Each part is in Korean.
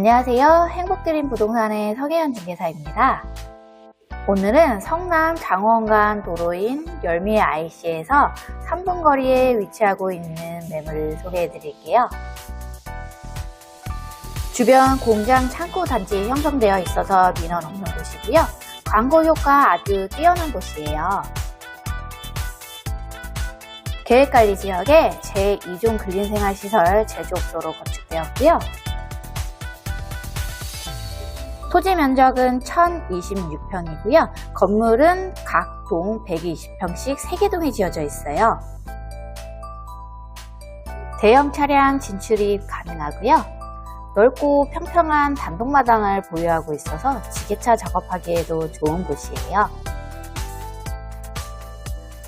안녕하세요. 행복드림 부동산의 서계현 중개사입니다. 오늘은 성남 장원간 도로인 열미의 IC에서 3분 거리에 위치하고 있는 매물을 소개해 드릴게요. 주변 공장 창고 단지에 형성되어 있어서 민원 없는 곳이고요. 광고 효과 아주 뛰어난 곳이에요. 계획관리 지역에 제2종 근린생활시설 제조업소로 건축되었고요. 토지 면적은 1026평이고요. 건물은 각 동 120평씩 3개 동이 지어져 있어요. 대형 차량 진출입 가능하고요. 넓고 평평한 단독마당을 보유하고 있어서 지게차 작업하기에도 좋은 곳이에요.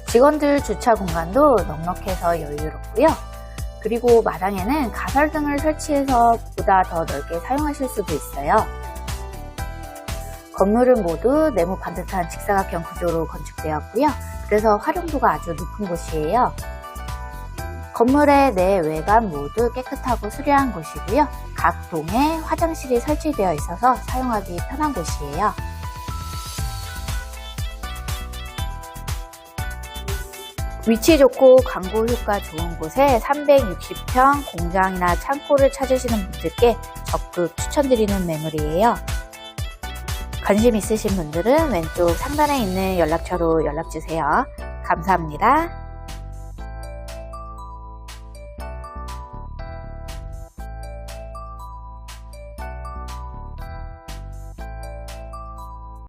직원들 주차 공간도 넉넉해서 여유롭고요. 그리고 마당에는 가설 등을 설치해서 보다 더 넓게 사용하실 수도 있어요. 건물은 모두 네모 반듯한 직사각형 구조로 건축되었고요. 그래서 활용도가 아주 높은 곳이에요. 건물의 내 외관 모두 깨끗하고 수려한 곳이고요. 각 동에 화장실이 설치되어 있어서 사용하기 편한 곳이에요. 위치 좋고 광고 효과 좋은 곳에 360평 공장이나 창고를 찾으시는 분들께 적극 추천드리는 매물이에요. 관심 있으신 분들은 왼쪽 상단에 있는 연락처로 연락주세요. 감사합니다.